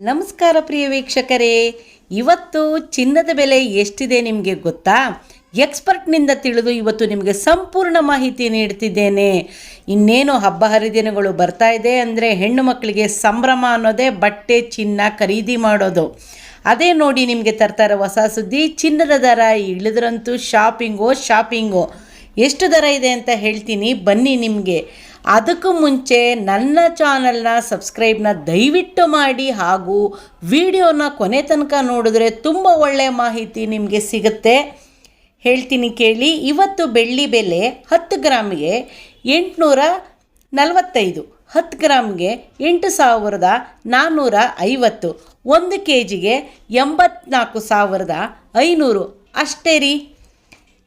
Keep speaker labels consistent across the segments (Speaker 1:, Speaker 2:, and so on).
Speaker 1: ನಮಸ್ಕಾರ ಪ್ರಿಯ ವೀಕ್ಷಕರೇ. ಇವತ್ತು ಚಿನ್ನದ ಬೆಲೆ ಎಷ್ಟಿದೆ ನಿಮಗೆ ಗೊತ್ತಾ? ಎಕ್ಸ್ಪರ್ಟ್ನಿಂದ ತಿಳಿದು ಇವತ್ತು ನಿಮಗೆ ಸಂಪೂರ್ಣ ಮಾಹಿತಿ ನೀಡ್ತಿದ್ದೇನೆ. ಇನ್ನೇನು ಹಬ್ಬ ಹರಿದಿನಗಳು ಬರ್ತಾ ಇದೆ ಅಂದರೆ ಹೆಣ್ಣು ಮಕ್ಕಳಿಗೆ ಸಂಭ್ರಮ ಅನ್ನೋದೇ ಬಟ್ಟೆ, ಚಿನ್ನ ಖರೀದಿ ಮಾಡೋದು. ಅದೇ ನೋಡಿ ನಿಮಗೆ ತರ್ತಾರೆ ಹೊಸ ಸುದ್ದಿ, ಚಿನ್ನದ ದರ ಇಳಿದ್ರಂತೂ ಶಾಪಿಂಗು ಶಾಪಿಂಗು ಎಷ್ಟು ದರ ಇದೆ ಅಂತ ಹೇಳ್ತೀನಿ, ಬನ್ನಿ ನಿಮಗೆ. ಅದಕ್ಕೂ ಮುಂಚೆ ನನ್ನ ಚಾನಲ್ನ ಸಬ್ಸ್ಕ್ರೈಬ್ನ ದಯವಿಟ್ಟು ಮಾಡಿ ಹಾಗೂ ವಿಡಿಯೋನ ಕೊನೆ ತನಕ ನೋಡಿದ್ರೆ ತುಂಬ ಒಳ್ಳೆಯ ಮಾಹಿತಿ ನಿಮಗೆ ಸಿಗುತ್ತೆ. ಹೇಳ್ತೀನಿ ಕೇಳಿ, ಇವತ್ತು ಬೆಳ್ಳಿ ಬೆಲೆ ಹತ್ತು ಗ್ರಾಮ್ಗೆ ಎಂಟುನೂರ ನಲವತ್ತೈದು, ಹತ್ತು ಗ್ರಾಮ್ಗೆ ಎಂಟು ಸಾವಿರದ ನಾನ್ನೂರ ಐವತ್ತು, ಒಂದು ಕೆ ಜಿಗೆ ಎಂಬತ್ನಾಲ್ಕು ಸಾವಿರದ ಐನೂರು. ಅಷ್ಟೇ ರೀ.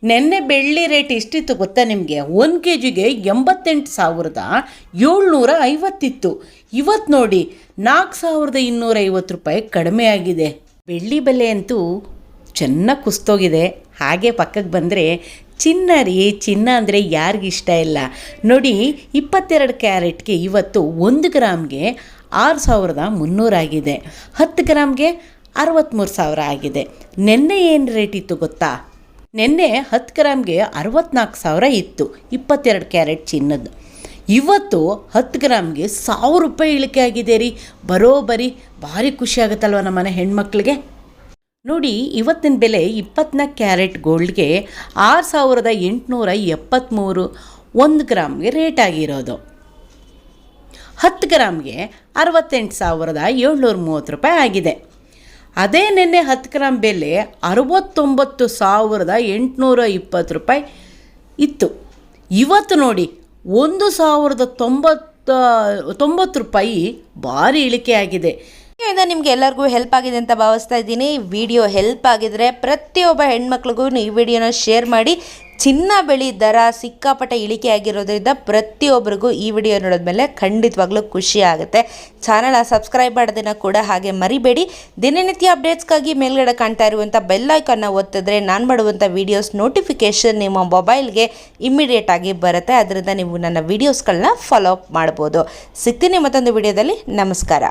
Speaker 1: ನೆನ್ನೆ ಬೆಳ್ಳಿ ರೇಟ್ ಎಷ್ಟಿತ್ತು ಗೊತ್ತಾ ನಿಮಗೆ? ಒಂದು ಕೆ ಜಿಗೆ ಎಂಬತ್ತೆಂಟು ಸಾವಿರದ ಏಳ್ನೂರ ಐವತ್ತಿತ್ತು. ಇವತ್ತು ನೋಡಿ, ನಾಲ್ಕು ಸಾವಿರದ ಇನ್ನೂರ ಐವತ್ತು ರೂಪಾಯಿ ಕಡಿಮೆ ಆಗಿದೆ. ಬೆಳ್ಳಿ ಬೆಲೆ ಅಂತೂ ಚೆನ್ನಾಗಿ ಕುಸ್ತೋಗಿದೆ ಹಾಗೆ ಪಕ್ಕಕ್ಕೆ ಬಂದರೆ ಚಿನ್ನ ರೀ. ಚಿನ್ನ ಅಂದರೆ ಯಾರಿಗಿಷ್ಟ ಇಲ್ಲ. ನೋಡಿ, ಇಪ್ಪತ್ತೆರಡು ಕ್ಯಾರೆಟ್ಗೆ ಇವತ್ತು ಒಂದು ಗ್ರಾಮ್ಗೆ ಆರು ಸಾವಿರದ ಮುನ್ನೂರಾಗಿದೆ ಹತ್ತು ಗ್ರಾಮ್ಗೆ ಅರವತ್ತ್ಮೂರು ಸಾವಿರ ಆಗಿದೆ. ನೆನ್ನೆ ಏನು ರೇಟ್ ಇತ್ತು ಗೊತ್ತಾ? ನಿನ್ನೆ ಹತ್ತು ಗ್ರಾಮ್ಗೆ ಅರವತ್ನಾಲ್ಕು ಸಾವಿರ ಇತ್ತು, ಇಪ್ಪತ್ತೆರಡು ಕ್ಯಾರೆಟ್ ಚಿನ್ನದ್ದು. ಇವತ್ತು ಹತ್ತು ಗ್ರಾಮ್ಗೆ ಸಾವಿರ ರೂಪಾಯಿ ಇಳಿಕೆ ಆಗಿದೆ ರೀ. ಬರೋಬರಿ, ಭಾರಿ ಖುಷಿ ಆಗುತ್ತಲ್ವ ನಮ್ಮ ಮನೆ ಹೆಣ್ಮಕ್ಳಿಗೆ? ನೋಡಿ, ಇವತ್ತಿನ ಬೆಲೆ ಇಪ್ಪತ್ನಾಲ್ಕು ಕ್ಯಾರೆಟ್ ಗೋಲ್ಡ್ಗೆ ಆರು ಸಾವಿರದ ಎಂಟುನೂರ ಎಪ್ಪತ್ತ್ಮೂರು. ಒಂದು ಗ್ರಾಮ್ಗೆ ರೇಟ್ ಆಗಿರೋದು. ಹತ್ತು ಗ್ರಾಮ್ಗೆ ಅರವತ್ತೆಂಟು ಸಾವಿರದ ಏಳ್ನೂರ ಮೂವತ್ತು ರೂಪಾಯಿ ಆಗಿದೆ. ಅದೇ ನಿನ್ನೆ ಹತ್ತು ಗ್ರಾಮ್ ಬೆಲೆ ಅರವತ್ತೊಂಬತ್ತು ಸಾವಿರದ ಎಂಟುನೂರ ಇಪ್ಪತ್ತು ರೂಪಾಯಿ ಇತ್ತು. ಇವತ್ತು ನೋಡಿ, ಒಂದು ಸಾವಿರದ ತೊಂಬತ್ತ, ತೊಂಬತ್ತು ರೂಪಾಯಿ ಭಾರಿ ಇಳಿಕೆ ಆಗಿದೆ.
Speaker 2: ವಿಡಿಯೋಯಿಂದ ನಿಮ್ಗೆ ಎಲ್ಲರಿಗೂ ಹೆಲ್ಪ್ ಆಗಿದೆ ಅಂತ ಭಾವಿಸ್ತಾ ಇದ್ದೀನಿ. ವಿಡಿಯೋ ಹೆಲ್ಪ್ ಆಗಿದ್ರೆ ಪ್ರತಿಯೊಬ್ಬ ಹೆಣ್ಮಕ್ಳಿಗೂ ಈ ವಿಡಿಯೋನ ಶೇರ್ ಮಾಡಿ. ಚಿನ್ನ ಬೆಳಿ ದರ ಸಿಕ್ಕಾಪಟ್ಟೆ ಇಳಿಕೆ ಆಗಿರೋದ್ರಿಂದ ಪ್ರತಿಯೊಬ್ಬರಿಗೂ ಈ ವಿಡಿಯೋ ನೋಡಿದ ಮೇಲೆ ಖಂಡಿತವಾಗ್ಲೂ ಖುಷಿ ಆಗುತ್ತೆ. ಚಾನಲ್ ಸಬ್ಸ್ಕ್ರೈಬ್ ಮಾಡೋದನ್ನು ಕೂಡ ಹಾಗೆ ಮರಿಬೇಡಿ. ದಿನನಿತ್ಯ ಅಪ್ಡೇಟ್ಸ್ಗಾಗಿ ಮೇಲ್ಗಡೆ ಕಾಣ್ತಾ ಇರುವಂಥ ಬೆಲ್ ಐಕನ್ನ ಒತ್ತಿದ್ರೆ ನಾನು ಮಾಡುವಂಥ ವೀಡಿಯೋಸ್ ನೋಟಿಫಿಕೇಷನ್ ನಿಮ್ಮ ಮೊಬೈಲ್ಗೆ ಇಮ್ಮಿಡಿಯೇಟ್ ಆಗಿ ಬರುತ್ತೆ. ಅದರಿಂದ ನೀವು ನನ್ನ ವೀಡಿಯೋಸ್ಗಳನ್ನ ಫಾಲೋ ಅಪ್ ಮಾಡ್ಬೋದು. ಸಿಗ್ತೀನಿ ಮತ್ತೊಂದು ವಿಡಿಯೋದಲ್ಲಿ ನಮಸ್ಕಾರ.